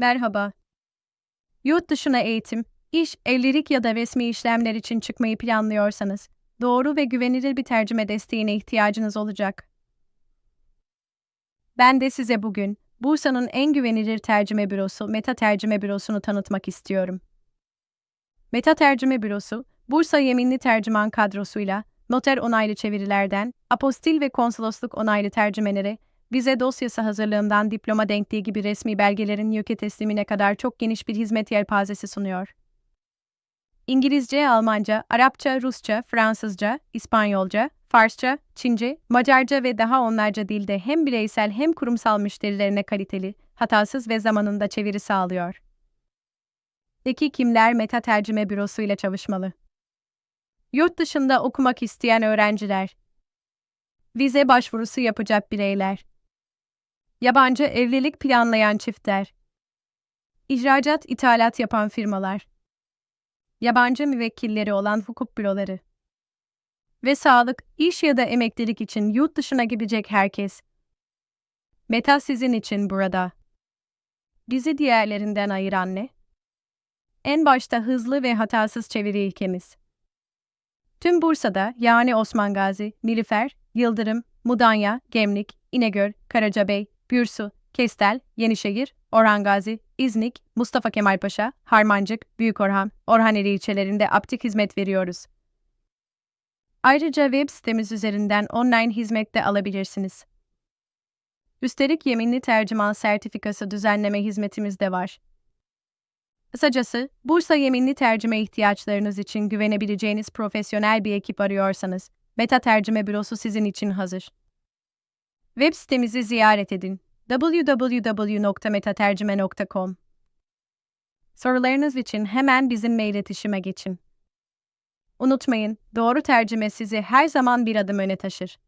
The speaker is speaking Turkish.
Merhaba. Yurt dışına eğitim, iş, evlilik ya da resmi işlemler için çıkmayı planlıyorsanız, doğru ve güvenilir bir tercüme desteğine ihtiyacınız olacak. Ben de size bugün Bursa'nın en güvenilir tercüme bürosu Meta Tercüme Bürosu'nu tanıtmak istiyorum. Meta Tercüme Bürosu, Bursa yeminli tercüman kadrosuyla noter onaylı çevirilerden, apostil ve konsolosluk onaylı tercümelere, vize dosyası hazırlığından diploma denkliği gibi resmi belgelerin yöke teslimine kadar çok geniş bir hizmet yelpazesi sunuyor. İngilizce, Almanca, Arapça, Rusça, Fransızca, İspanyolca, Farsça, Çince, Macarca ve daha onlarca dilde hem bireysel hem kurumsal müşterilerine kaliteli, hatasız ve zamanında çeviri sağlıyor. Peki kimler Meta Tercüme Bürosu ile çalışmalı? Yurt dışında okumak isteyen öğrenciler, vize başvurusu yapacak bireyler, yabancı evlilik planlayan çiftler, ihracat ithalat yapan firmalar, yabancı müvekkilleri olan hukuk büroları ve sağlık, iş ya da emeklilik için yurt dışına gidecek herkes. Meta sizin için burada. Bizi diğerlerinden ayıran ne? En başta hızlı ve hatasız çeviri ilkemiz. Tüm Bursa'da yani Osman Gazi, Nilüfer, Yıldırım, Mudanya, Gemlik, İnegöl, Karacabey, Bürsu, Kestel, Yenişehir, Orhan Gazi, İznik, Mustafa Kemal Paşa, Harmancık, Büyükorhan, Orhaneli ilçelerinde aptik hizmet veriyoruz. Ayrıca web sitemiz üzerinden online hizmet de alabilirsiniz. Üstelik yeminli tercüman sertifikası düzenleme hizmetimiz de var. Kısacası, Bursa yeminli tercüme ihtiyaçlarınız için güvenebileceğiniz profesyonel bir ekip arıyorsanız, Meta Tercüme Bürosu sizin için hazır. Web sitemizi ziyaret edin. www.metatercüme.com Sorularınız için hemen bizimle iletişime geçin. Unutmayın, doğru tercüme sizi her zaman bir adım öne taşır.